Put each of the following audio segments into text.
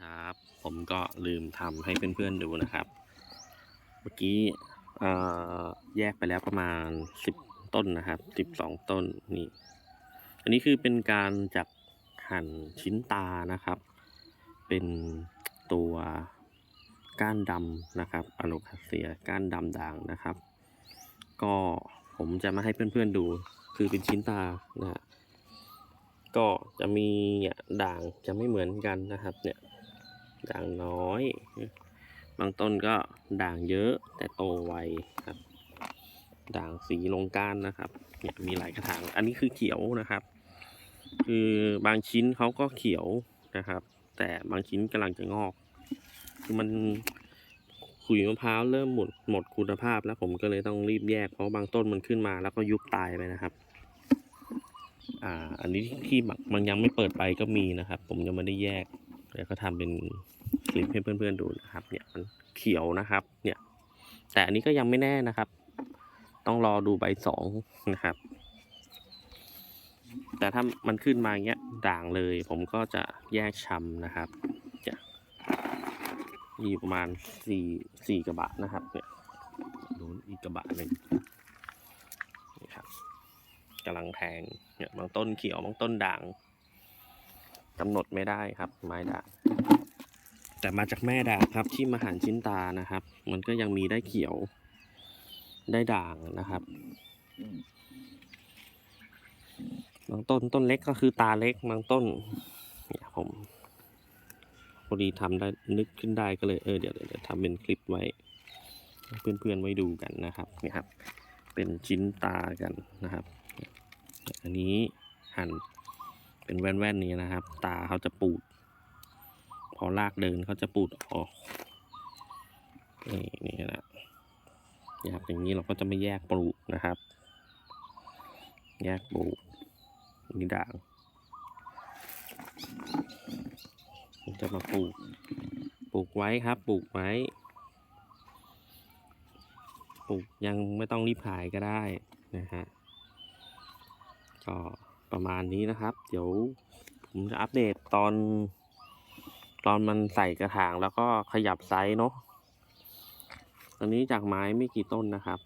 ครับ ผมก็ลืมทำให้เพื่อนๆดูนะครับ เมื่อกี้แยกไปแล้วประมาณสิบต้นนะครับสิบสองต้นนี่ อันนี้คือเป็นการจับหั่นชิ้นตานะครับ เป็นตัวก้านดำนะครับอโลคาเซียก้านดำด่างนะครับ ก็ผมจะมาให้เพื่อนๆดูคือเป็นชิ้นตานะฮะก็จะมีเนี่ยด่างจะไม่เหมือนกันนะครับเนี่ย ด่างน้อย บางต้นก็ด่างเยอะแต่โตไวครับ ด่างสีลงก้านนะครับเนี่ยมีหลายกระถาง อันนี้คือเขียวนะครับ คือบางชิ้นเขาก็เขียวนะครับ แต่บางชิ้นกำลังจะงอก คือมันขุยมะพร้าวเริ่มหมดหมดคุณภาพแล้วผมก็เลยต้องรีบแยกเพราะบางต้นมันขึ้นมาแล้วก็ยุบตายไปนะครับ อ่า อันนี้ที่มันยังไม่เปิดไปก็มีนะครับ ผมยังไม่ได้แยก เดี๋ยวก็ทำเป็นคลิปให้เพื่อนๆดูนะครับ เนี่ยมันเขียวนะครับ เนี่ย แต่อันนี้ก็ยังไม่แน่นะครับ ต้องรอดูใบสองนะครับ แต่ถ้ามันขึ้นมาอย่างเงี้ยด่างเลย ผมก็จะแยกชำนะครับจะมีประมาณสี่สี่กระบะนะครับ เนี่ยดูอีกกระบะหนึ่งนี่ครับกำลังแทงเนี่ยบางต้นเขียวบางต้นด่าง กำหนดไม่ได้ครับ ไม้ด่างแต่มาจากแม่ด่างครับที่มาหันชิ้นตานะครับ มันก็ยังมีได้เขียว ได้ด่างนะครับบางต้นต้นเล็กก็คือตาเล็กบางต้นเนี่ยผมพอดีทำได้นึกขึ้นได้ก็เลยเออเดี๋ยวเดี๋ยวทำเป็นคลิปไว้ เพื่อนๆไว้ดูกันนะครับนี่ครับ เป็นชิ้นตากันนะครับ อันนี้หั่น เป็นแว่นๆนี้นะครับ ตาเขาจะปูด พอลากเดินเขาจะปูดออก นี่นี่นะนี่ครับอย่างนี้เราก็จะไม่แยกปลูกนะครับ แยกปลูกนี่ด่างจะมาปลูก ปลูกไว้ครับ ปลูกไว้ ปลูกยังไม่ต้องรีบขายก็ได้นะฮะก็ ประมาณนี้นะครับ เดี๋ยวผมจะอัปเดตตอน ตอนมันใส่กระถางแล้วก็ขยับไซส์เนาะตอนนี้จากไม้ไม่กี่ต้นนะครับ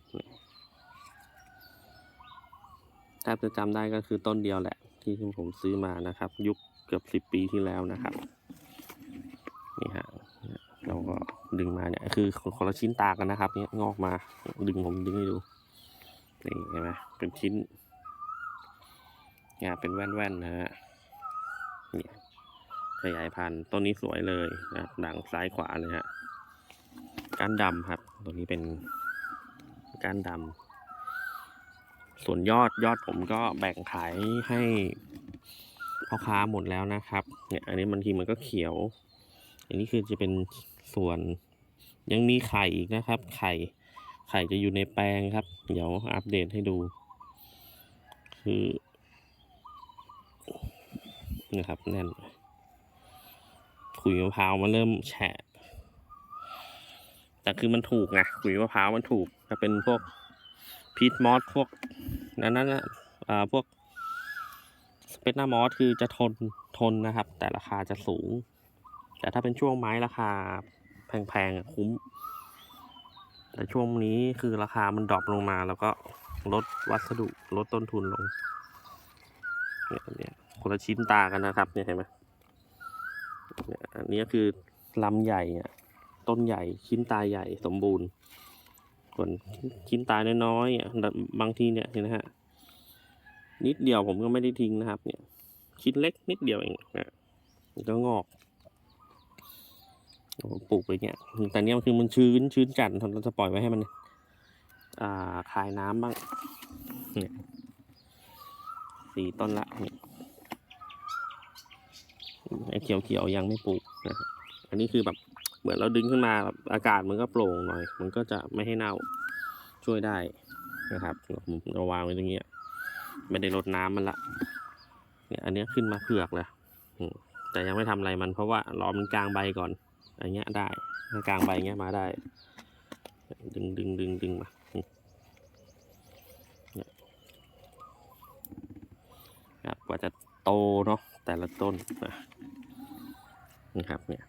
แทบจะจำได้ก็คือต้นเดียวแหละ ที่ผมซื้อมานะครับ ยุคเกือบสิบปีที่แล้วนะครับนี่ฮะเราก็ดึงมาเนี่ยคือคนละชิ้นตากันนะครับเนี่ยงอกมาดึงผมดึงให้ดูนี่เห็นไหมเป็นชิ้น เนี่ยเป็นแว่นๆนะฮะนี่ขยายพันธุ์ต้นนี้สวยเลยนะครับด่างซ้ายขวาเลยฮะก้านดำครับ ตัวนี้เป็นก้านดำส่วนยอดยอดผมก็แบ่งขายให้พ่อค้าหมดแล้วนะครับ เนี่ย อันนี้บางทีมันก็เขียว อันนี้คือจะเป็นส่วนยังมีไข่อีกนะครับ ไข่ไข่จะอยู่ในแปลงครับ เดี๋ยวอัปเดตให้ดู คือ นะครับแน่นขุยมะพร้าวมันเริ่มแฉะแต่คือมันถูกไงขุยมะพร้าวมันถูกถ้าเป็นพวกพีทมอสพวกนั้นนั่นอ่าพวกสเปนนามอสคือจะทนทนนะครับ แต่ราคาจะสูง แต่ถ้าเป็นช่วงไม้ราคาแพงๆอะคุ้ม แต่ช่วงนี้คือราคามันดรอปลงมาแล้วก็ลดวัสดุลดต้นทุนลงเนี่ยเนี่ย คนละชิ้นตากันนะครับ เนี่ยเห็นไหมเนี่ยอันนี้คือลำใหญ่อะต้นใหญ่ชิ้นตาใหญ่สมบูรณ์ส่วนชิ้นตาน้อยๆอะบางทีเนี่ยเห็นไหมฮะนิดเดียวผมก็ไม่ได้ทิ้งนะครับ เนี่ย ชิ้นเล็กนิดเดียวเองนะก็งอกปลูกไปเนี่ยแต่เนี้ยคือมันชื้นชื้นจัดเราจะปล่อยไว้ให้มัน อ่าคายน้ำบ้าง เนี่ยสี่ต้นละเนี่ย ไอ้เขียวๆยังไม่ปลูกนะอันนี้คือแบบเหมือนเราดึงขึ้นมาแบบอากาศมันก็โปร่งหน่อย มันก็จะไม่ให้เน่าช่วยได้นะครับเราวางไว้ตรงเนี้ยไม่ได้รดน้ำมันละเนี่ยอันเนี้ยขึ้นมาเผือกแล้วอืมแต่ยังไม่ทำอะไรมันเพราะว่ารอมันกลางใบก่อนอันเงี้ยได้กลางใบเงี้ยมาได้ ดึงดึงดึงดึงมาครับกว่าจะโตเนาะแต่ละต้นนะ นี่ครับเนี่ย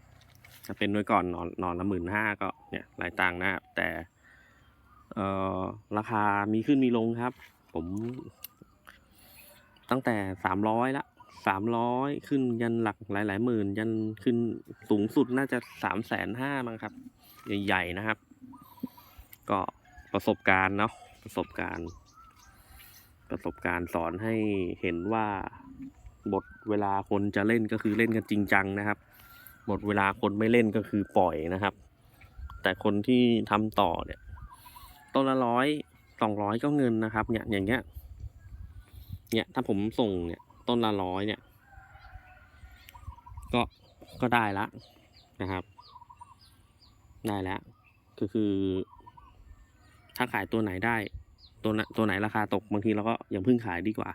ถ้าเป็นด้วยก่อนนอนนอนละหมื่นห้าก็เนี่ยหลายตังค์นะครับแต่เอ่อราคามีขึ้นมีลงครับ ผม ตั้งแต่สามร้อยละสามร้อยขึ้นยันหลักหลายหลายหมื่น ยันขึ้นสูงสุดน่าจะสามแสนห้ามั้งครับ ใหญ่ๆนะครับ ก็ประสบการณ์เนาะประสบการณ์ ประสบการณ์สอนให้เห็นว่าบทเวลาคนจะเล่นก็คือเล่นกันจริงจังนะครับ หมดเวลาคนไม่เล่นก็คือปล่อยนะครับ แต่คนที่ทำต่อเนี่ยต้นละร้อยสองร้อยก็เงินนะครับ เนี่ยอย่างเงี้ย เนี่ยถ้าผมส่งเนี่ย ต้นละร้อยเนี่ย ก็ก็ได้ละนะครับ ได้แล้วก็คือ ถ้าขายตัวไหนได้ ตัวตัวไหนราคาตกบางทีเราก็อย่าเพิ่งขายดีกว่า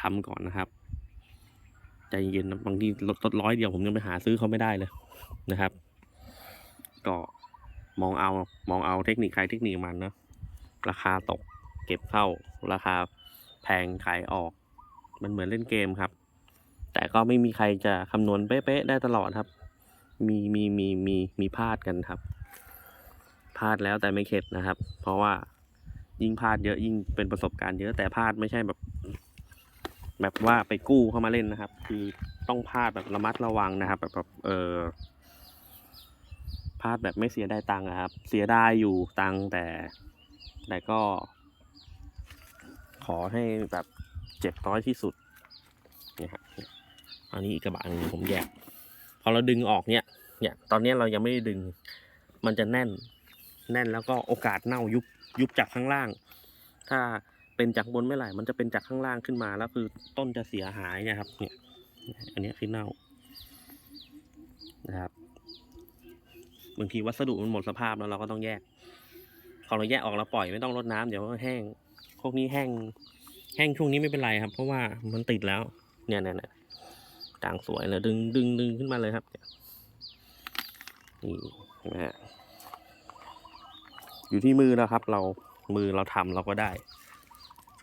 ทำก่อนนะครับ ใจเย็นนะบางทีลดลดร้อยเดียวผมยังไปหาซื้อเขาไม่ได้เลยนะครับ ก็มองเอามองเอาเทคนิคใครเทคนิคมันนะราคาตกเก็บเข้าราคาแพงขายออก มันเหมือนเล่นเกมครับ แต่ก็ไม่มีใครจะคำนวณเป๊ะๆได้ตลอดครับ มีมีมีมีมีพลาดกันครับพลาดแล้วแต่ไม่เข็ดนะครับ เพราะว่ายิ่งพลาดเยอะยิ่งเป็นประสบการณ์เยอะแต่พลาดไม่ใช่แบบ แบบว่าไปกู้เข้ามาเล่นนะครับ คือต้องพลาดแบบระมัดระวังนะครับ แบบแบบเออพลาดแบบไม่เสียได้ตังค์อะครับ เสียได้อยู่ตังค์แต่แต่ก็ ขอให้แบบเจ็บน้อยที่สุดนี่ครับอันนี้อีกกระบะหนึงผมแยกพอเราดึงออกเนี่ย เนี่ย ตอนนี้เรายังไม่ได้ดึง มันจะแน่น แน่นแล้วก็โอกาสเน่ายุบยุบจากข้างล่าง ถ้า เป็นจากบนไม่ไหลมันจะเป็นจากข้างล่างขึ้นมา แล้วคือต้นจะเสียหายนี่ยครับ เนี่ย อันนี้คือเน่านะครับบางทีวัสดุมันหมดสภาพแล้วเราก็ต้องแยกพองเราแยกออกแล้วปล่อยไม่ต้องรดน้ำเดี๋ยวก็แห้งพวกนี้แห้ง แห้งช่วงนี้ไม่เป็นไรครับ เพราะว่ามันติดแล้ว เนี่ยเนี่ยเนี่ยกลางสวยเลยดึงดึงดึงขึ้นมาเลยครับนี่นี่เห็นไหมฮะอยู่ที่มือแล้วครับ เรามือเราทำเราก็ได้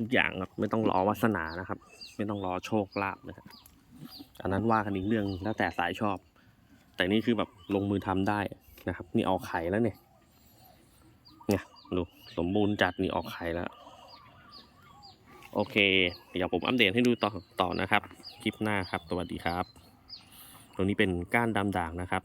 ทุกอย่างครับ ไม่ต้องรอวาสนานะครับ ไม่ต้องรอโชคลาภนะครับอันนั้นว่ากันอีกเรื่องแล้วแต่สายชอบ แต่นี่คือแบบลงมือทำได้นะครับ นี่ออกไข่แล้วเนี่ยเนี่ยดูสมบูรณ์จัดนี่ออกไข่แล้ว โอเค เดี๋ยวผมอัปเดตให้ดูต่อต่อนะครับ คลิปหน้าครับสวัสดีครับตรงนี้เป็นก้านดำด่างนะครับ